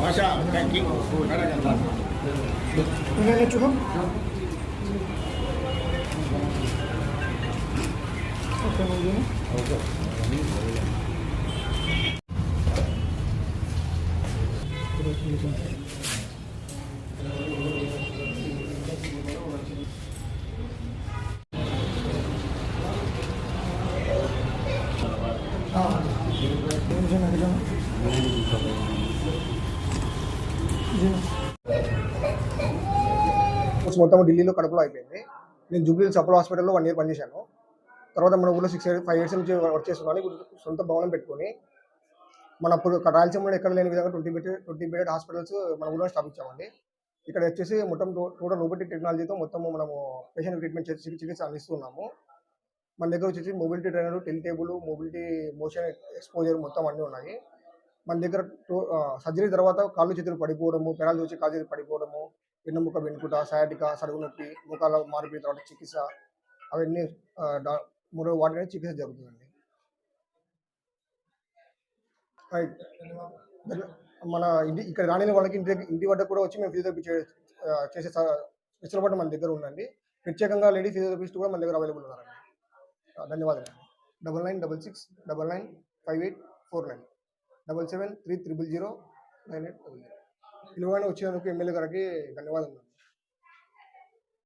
ಭಾಷಾ thank you ಚುರು okay okay మొత్తం ఢిల్లీలో కడుపులో అయిపోయింది. నేను జూబ్లీ అపోలో హాస్పిటల్లో వన్ ఇయర్ పనిచేశాను. తర్వాత మన ఊళ్ళో సిక్స్ ఇయర్ ఫైవ్ ఇయర్స్ నుంచి వర్క్ చేస్తున్నాను. ఇప్పుడు సొంత భవనం పెట్టుకొని మన ఇప్పుడు రాయలసీమలో ఎక్కడ లేని విధంగా twenty bed twenty bedded hospitals మన ఊళ్ళో స్థాపించామండి. ఇక్కడ వచ్చేసి మొత్తం టోటల్ రోబోటిక్ టెక్నాలజీతో మొత్తం మనము పేషెంట్ ట్రీట్మెంట్ చేసి చికిత్స అందిస్తున్నాము. మన దగ్గర వచ్చేసి mobility trainer tilt table mobility motion exposure మొత్తం అన్నీ ఉన్నాయి. మన దగ్గర సర్జరీ తర్వాత కాళ్ళు చేతులు పడిపోవడము పెరాలు వచ్చి కాళ్ళు చేతులు పడిపోవడము వెన్నుముక వెనుకుట సయాటిక సరుగు నొప్పి ముఖాల మార్పిడి తర్వాత చికిత్స అవన్నీ మూడో వాటిని చికిత్స జరుగుతుందండి. మన ఇంటి ఇక్కడ రాని వాళ్ళకి ఇంటి ఇంటి వద్ద కూడా వచ్చి మేము ఫిజియోథెరపీ చేసే వెసులుబాటు మన దగ్గర ఉందండి. ప్రత్యేకంగా లేడీ ఫిజియోథెరపిస్ట్ కూడా మన దగ్గర అవైలబుల్ ఉన్నారండి. ధన్యవాదాలు. Double nine double six double nine five eight four nine double seven three triple zero nine eight double zero పిలువని వచ్చినందుకు ఎమ్మెల్యే గారికి ధన్యవాదాలు